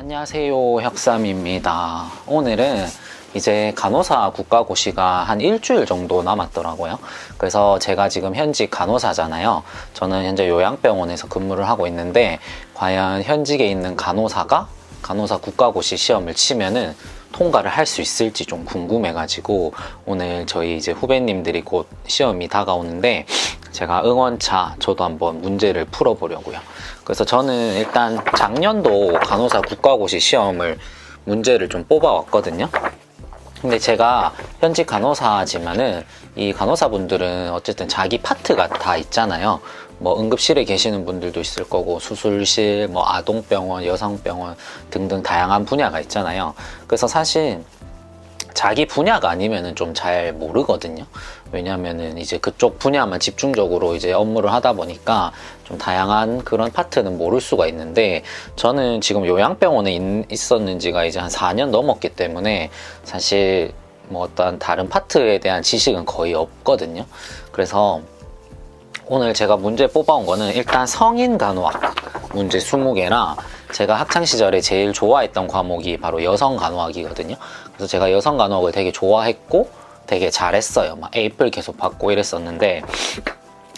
안녕하세요 혁삼입니다. 오늘은 이제 간호사 국가고시가 한 일주일 정도 남았더라고요. 그래서 제가 지금 현직 간호사잖아요. 저는 현재 요양병원에서 근무를 하고 있는데 과연 현직에 있는 간호사가 간호사 국가고시 시험을 치면은 통과를 할 수 있을지 좀 궁금해가지고 오늘 저희 이제 후배님들이 곧 시험이 다가오는데 제가 응원차 저도 한번 문제를 풀어보려고요. 그래서 저는 일단 작년도 간호사 국가고시 시험을 문제를 좀 뽑아왔거든요. 근데 제가 현직 간호사지만은 이 간호사분들은 어쨌든 자기 파트가 다 있잖아요. 뭐 응급실에 계시는 분들도 있을 거고 수술실, 뭐 아동병원, 여성병원 등등 다양한 분야가 있잖아요. 그래서 사실 자기 분야가 아니면은 좀 잘 모르거든요. 왜냐면은 이제 그쪽 분야만 집중적으로 이제 업무를 하다 보니까 좀 다양한 그런 파트는 모를 수가 있는데 저는 지금 요양병원에 있- 있었는지가 이제 한 4년 넘었기 때문에 사실 뭐 어떤 다른 파트에 대한 지식은 거의 없거든요. 그래서 오늘 제가 문제 뽑아온 거는 일단 성인 간호학 문제 20개랑 제가 학창 시절에 제일 좋아했던 과목이 바로 여성 간호학이거든요. 그래서 제가 여성 간호학을 되게 좋아했고 되게 잘했어요. 막 A플 계속 받고 이랬었는데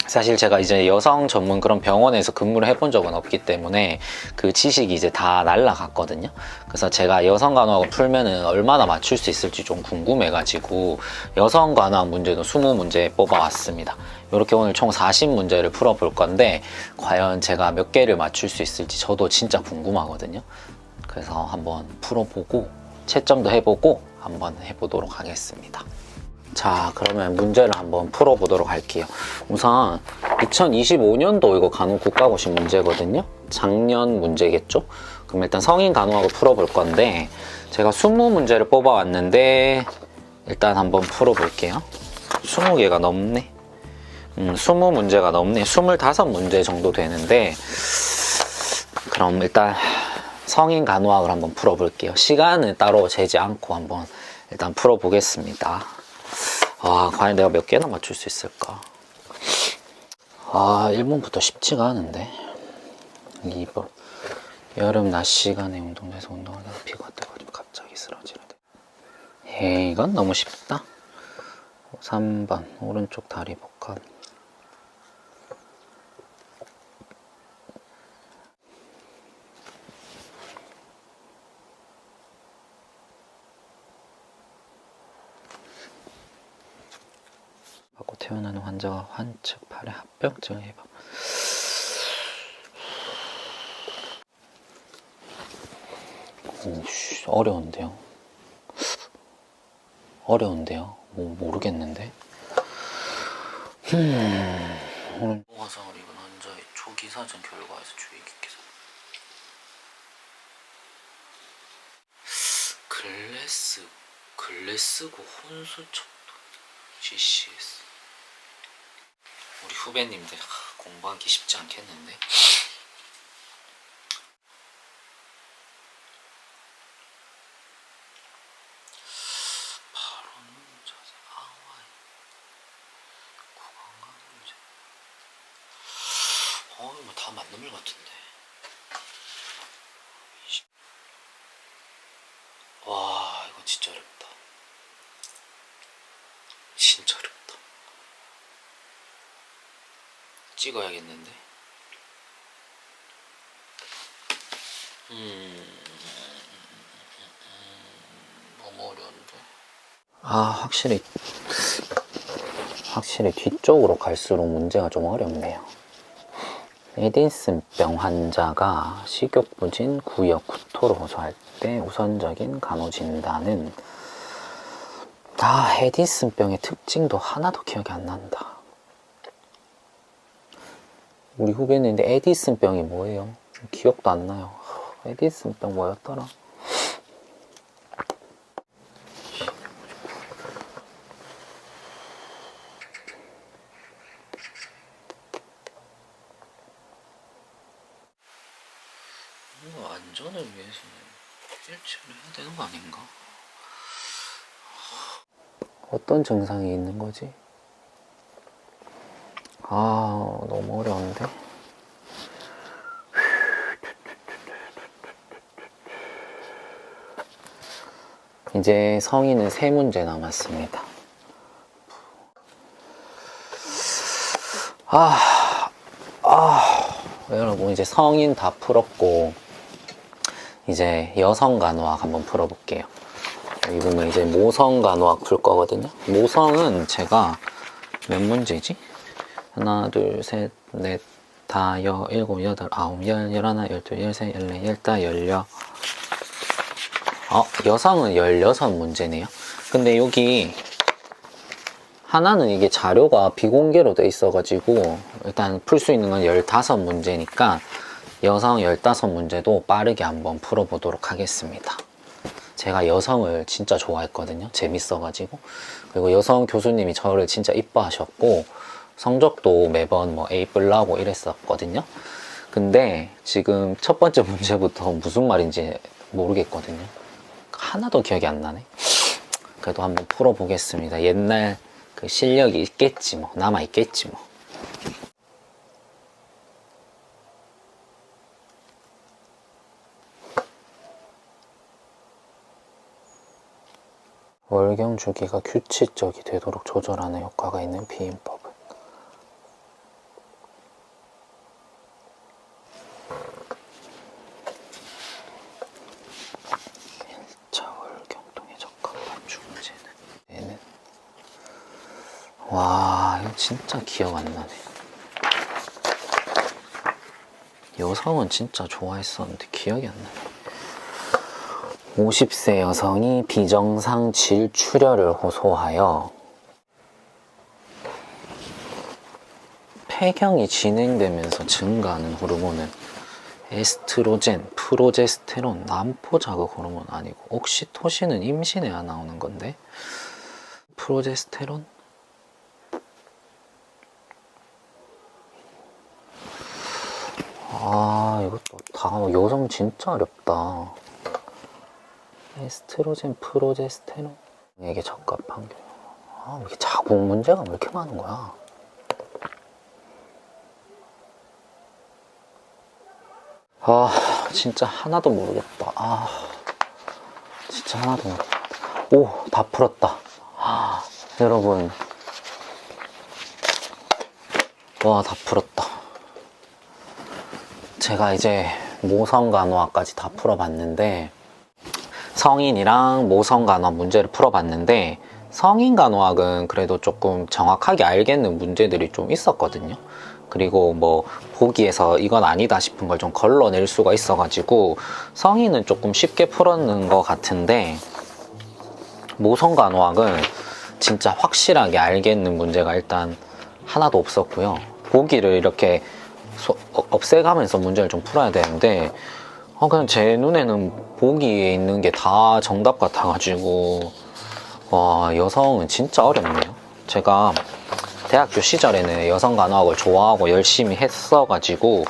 사실 제가 이제 여성 전문 그런 병원에서 근무를 해본 적은 없기 때문에 그 지식이 이제 다 날라갔거든요. 그래서 제가 여성 간호학을 풀면은 얼마나 맞출 수 있을지 좀 궁금해가지고 여성 간호학 문제도 20문제 뽑아왔습니다. 이렇게 오늘 총 40문제를 풀어볼 건데 과연 제가 몇 개를 맞출 수 있을지 저도 진짜 궁금하거든요. 그래서 한번 풀어보고 채점도 해보고 한번 해보도록 하겠습니다. 자, 그러면 문제를 한번 풀어보도록 할게요. 우선 2025년도 이거 간호 국가고시 문제거든요. 작년 문제겠죠? 그럼 일단 성인 간호학을 풀어볼 건데 제가 20문제를 뽑아왔는데 일단 한번 풀어볼게요. 20개가 넘네. 음, 20문제가 넘네. 25문제 정도 되는데 그럼 일단 성인 간호학을 한번 풀어볼게요. 시간은 따로 재지 않고 한번 일단 풀어보겠습니다. 아, 과연 내가 몇 개나 맞출 수 있을까? 아, 1번부터 쉽지가 않은데. 2번. 여름 낮 시간에 운동장에서 운동하다가 피가 뜨거리면 갑자기 쓰러지는 데. 에이, 이건 너무 쉽다. 3번. 오른쪽 다리 복합. 받고 태어나는 환자가 환측 팔의 합병증을 해봐. 오씨 어려운데요. 어려운데요. 뭐 모르겠는데. 음, 오늘 화상을 입은 환자의 초기 사전 결과에서 주의 깊게 살. 글래스 글래스고 혼수 척도 GCS 우리 후배님들 하, 공부하기 쉽지 않겠는데? 어 이거 다 맞는 말 같은데 이씨. 와 이거 진짜 어렵다 진짜 어렵다 찍어야겠는데 음 너무 어려운데 아 확실히 확실히 뒤쪽으로 갈수록 문제가 좀 어렵네요 에딘슨병 환자가 식욕부진, 구역, 구토를 호소할 때 우선적인 간호 진단은 아, 에디슨병의 특징도 하나도 기억이 안 난다. 우리 후배님인데 에디슨병이 뭐예요? 기억도 안 나요. 에디슨병 뭐였더라? 이거 안전을 위해서는 일치를 해야 되는 거 아닌가? 어떤 증상이 있는 거지? 아, 너무 어려운데? 이제 성인은 세 문제 남았습니다. 아, 아, 여러분 이제 성인 다 풀었고 이제 여성 간호학 한번 풀어볼게요. 여기 보면 이제 모성 간호학 풀 거거든요. 모성은 제가 몇 문제지? 하나, 둘, 셋, 넷, 다, 여, 일곱, 여덟, 아홉, 열, 열하나, 열둘, 열세, 열네, 열다, 열여. 어, 여성은 16문제네요. 근데 여기 하나는 이게 자료가 비공개로 돼 있어가지고 일단 풀 수 있는 건 15문제니까 여성 15문제도 빠르게 한번 풀어보도록 하겠습니다. 제가 여성을 진짜 좋아했거든요. 재밌어가지고. 그리고 여성 교수님이 저를 진짜 이뻐하셨고 성적도 매번 뭐 A 뿔나고 이랬었거든요. 근데 지금 첫 번째 문제부터 무슨 말인지 모르겠거든요. 하나도 기억이 안 나네. 그래도 한번 풀어보겠습니다. 옛날 그 실력이 있겠지 뭐 남아 있겠지 뭐. 월경 주기가 규칙적이 되도록 조절하는 효과가 있는 비임법은 자월경동에 적합한 중재는 얘는 와 이거 진짜 기억 안 나네 여성은 진짜 좋아했었는데 기억이 안 나네 50세 여성이 비정상 질출혈을 호소하여 폐경이 진행되면서 증가하는 호르몬은 에스트로겐, 프로제스테론, 남포 자극 호르몬 아니고 옥시토신은 임신해야 나오는 건데 프로제스테론? 아 이것도 다 여성 진짜 어렵다. 에스트로겐, 프로제스테론 이게 적합한 게. 아, 왜 이렇게 자국 문제가 왜 이렇게 많은 거야? 아, 진짜 하나도 모르겠다. 아, 진짜 하나도 모르겠다. 오, 다 풀었다. 아, 여러분. 와, 다 풀었다. 제가 이제 모성간호학까지 다 풀어봤는데, 성인이랑 모성 간호학 문제를 풀어봤는데 성인 간호학은 그래도 조금 정확하게 알겠는 문제들이 좀 있었거든요. 그리고 뭐 보기에서 이건 아니다 싶은 걸 좀 걸러낼 수가 있어가지고 성인은 조금 쉽게 풀었는 것 같은데 모성 간호학은 진짜 확실하게 알겠는 문제가 일단 하나도 없었고요. 보기를 이렇게 소- 어- 없애가면서 문제를 좀 풀어야 되는데 어, 그냥 제 눈에는 보기에 있는 게 다 정답 같아가지고, 와, 여성은 진짜 어렵네요. 제가 대학교 시절에는 여성 간호학을 좋아하고 열심히 했어가지고,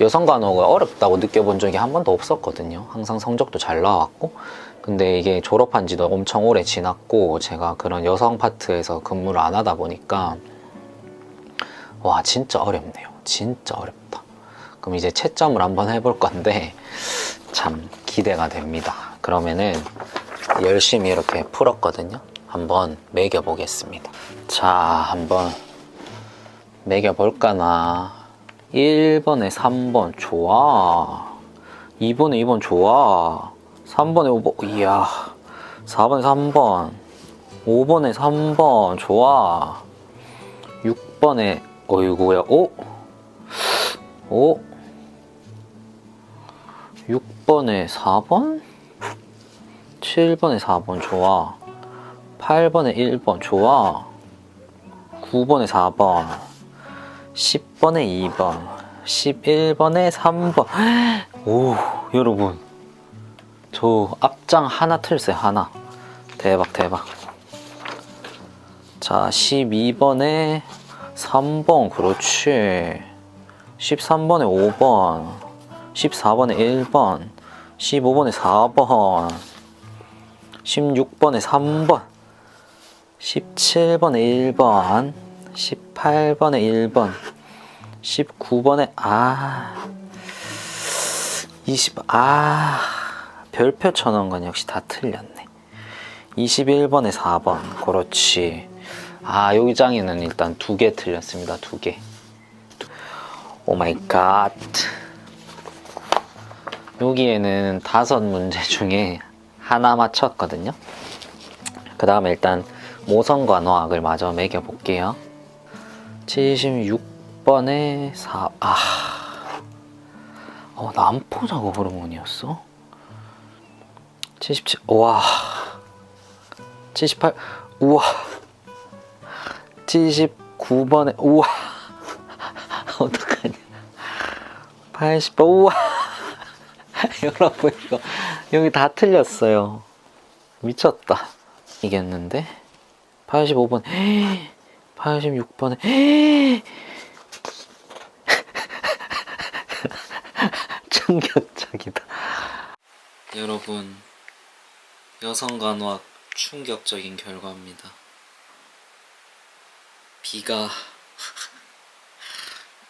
여성 간호학을 어렵다고 느껴본 적이 한 번도 없었거든요. 항상 성적도 잘 나왔고. 근데 이게 졸업한 지도 엄청 오래 지났고, 제가 그런 여성 파트에서 근무를 안 하다 보니까, 와, 진짜 어렵네요. 진짜 어렵다. 그럼 이제 채점을 한번 해볼 건데 참 기대가 됩니다. 그러면은 열심히 이렇게 풀었거든요. 한번 매겨 보겠습니다. 자, 한번 매겨 볼까나. 1번에 3번 좋아. 2번에 2번 좋아. 3번에 5번 이야. 4번에 3번. 5번에 3번 좋아. 6번에 어이구야. 오? 오? 6번에 4번? 7번에 4번 좋아. 8번에 1번 좋아. 9번에 4번. 10번에 2번. 11번에 3번. 오, 여러분. 저 앞장 하나 틀세, 하나. 대박, 대박. 자, 12번에 3번. 그렇지. 13번에 5번, 14번에 1번, 15번에 4번, 16번에 3번, 17번에 1번, 18번에 1번, 19번에 아, 20, 아, 별표 쳐놓은 건 역시 다 틀렸네. 21번에 4번. 그렇지. 아, 여기 장에는 일단 두 개 틀렸습니다. 두 개. 오 마이 갓. 여기에는 다섯 문제 중에 하나 맞췄거든요. 그 다음에 일단 모성과 노학을 마저 매겨볼게요. 76번에 4, 아. 어, 남포자고 호르몬이었어? 77, 우와. 78, 우와. 79번에, 우와. 80번, 우와. 여러분, 이거, 여기 다 틀렸어요. 미쳤다. 이겼는데? 85번, 86번에, 충격적이다. 여러분, 여성간호학 충격적인 결과입니다. 비가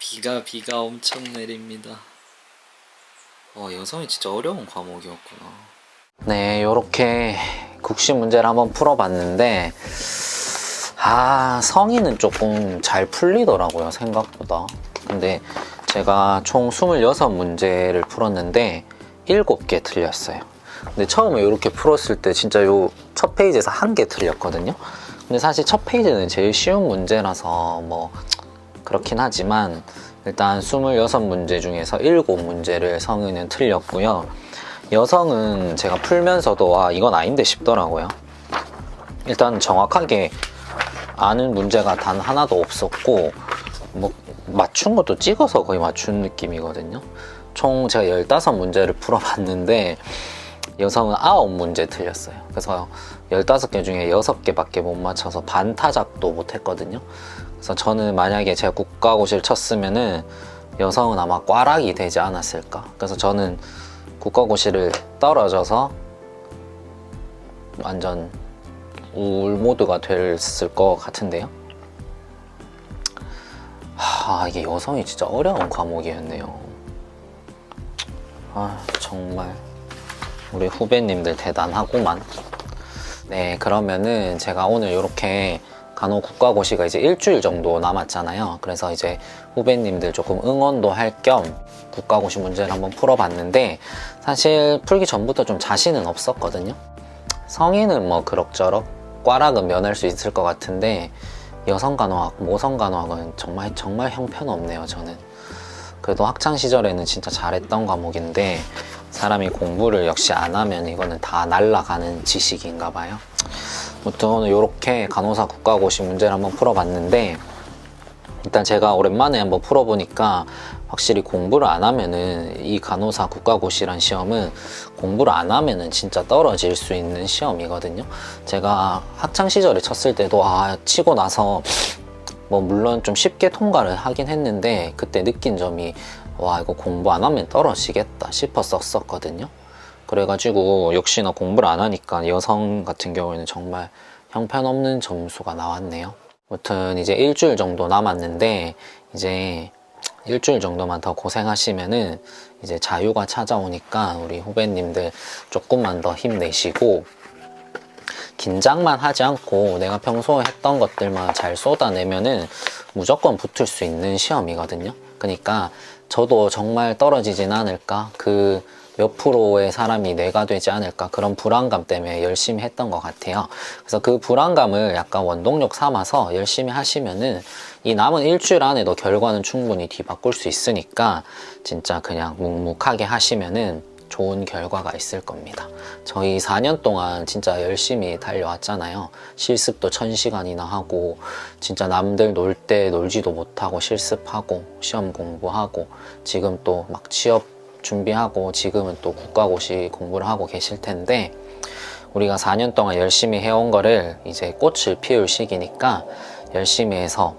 비가 비가 엄청 내립니다. 어, 여성이 진짜 어려운 과목이었구나. 네, 요렇게 국시 문제를 한번 풀어봤는데 아, 성인은 조금 잘 풀리더라고요, 생각보다. 근데 제가 총 26문제를 풀었는데 7개 틀렸어요. 근데 처음에 이렇게 풀었을 때 진짜 요 첫 페이지에서 한 개 틀렸거든요. 근데 사실 첫 페이지는 제일 쉬운 문제라서 뭐 그렇긴 하지만 일단 26문제 중에서 7문제를 성인은 틀렸고요. 여성은 제가 풀면서도 아 이건 아닌데 싶더라고요. 일단 정확하게 아는 문제가 단 하나도 없었고 뭐 맞춘 것도 찍어서 거의 맞춘 느낌이거든요. 총 제가 15문제를 풀어봤는데 여성은 9문제 틀렸어요. 그래서 15개 중에 6개밖에 못 맞춰서 반타작도 못 했거든요. 그래서 저는 만약에 제가 국가고시를 쳤으면은 여성은 아마 꽈락이 되지 않았을까. 그래서 저는 국가고시를 떨어져서 완전 우울 모드가 됐을 것 같은데요. 하, 이게 여성이 진짜 어려운 과목이었네요. 아, 정말. 우리 후배님들 대단하구만. 네, 그러면은 제가 오늘 이렇게 간호 국가고시가 이제 일주일 정도 남았잖아요. 그래서 이제 후배님들 조금 응원도 할 겸 국가고시 문제를 한번 풀어봤는데 사실 풀기 전부터 좀 자신은 없었거든요. 성인은 뭐 그럭저럭 꽈락은 면할 수 있을 것 같은데 여성 간호학, 모성 간호학은 정말 정말 형편없네요. 저는 그래도 학창 시절에는 진짜 잘했던 과목인데 사람이 공부를 역시 안 하면 이거는 다 날라가는 지식인가 봐요. 아무튼 오늘 이렇게 간호사 국가고시 문제를 한번 풀어봤는데 일단 제가 오랜만에 한번 풀어보니까 확실히 공부를 안 하면은 이 간호사 국가고시란 시험은 공부를 안 하면은 진짜 떨어질 수 있는 시험이거든요. 제가 학창 시절에 쳤을 때도 아 치고 나서 뭐 물론 좀 쉽게 통과를 하긴 했는데 그때 느낀 점이 와 이거 공부 안 하면 떨어지겠다 싶었었거든요. 그래가지고 역시나 공부를 안 하니까 여성 같은 경우에는 정말 형편없는 점수가 나왔네요. 아무튼 이제 일주일 정도 남았는데 이제 일주일 정도만 더 고생하시면은 이제 자유가 찾아오니까 우리 후배님들 조금만 더 힘내시고 긴장만 하지 않고 내가 평소에 했던 것들만 잘 쏟아내면은 무조건 붙을 수 있는 시험이거든요. 그러니까 저도 정말 떨어지진 않을까 그 몇 프로의 사람이 내가 되지 않을까 그런 불안감 때문에 열심히 했던 것 같아요. 그래서 그 불안감을 약간 원동력 삼아서 열심히 하시면은 이 남은 일주일 안에도 결과는 충분히 뒤바꿀 수 있으니까 진짜 그냥 묵묵하게 하시면은 좋은 결과가 있을 겁니다. 저희 4년 동안 진짜 열심히 달려왔잖아요. 실습도 1000시간이나 하고, 진짜 남들 놀 때 놀지도 못하고 실습하고, 시험 공부하고, 지금 또 막 취업 준비하고, 지금은 또 국가고시 공부를 하고 계실 텐데, 우리가 4년 동안 열심히 해온 거를 이제 꽃을 피울 시기니까 열심히 해서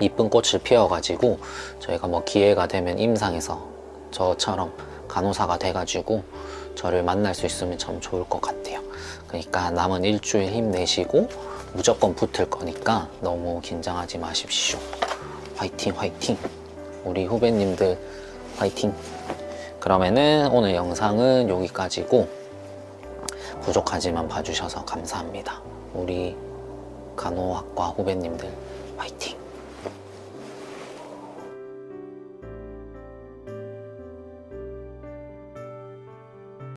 이쁜 꽃을 피워가지고 저희가 뭐 기회가 되면 임상에서 저처럼 간호사가 돼가지고 저를 만날 수 있으면 참 좋을 것 같아요. 그러니까 남은 일주일 힘내시고 무조건 붙을 거니까 너무 긴장하지 마십시오. 화이팅, 화이팅. 우리 후배님들 화이팅. 그러면은 오늘 영상은 여기까지고 부족하지만 봐주셔서 감사합니다. 우리 간호학과 후배님들 화이팅!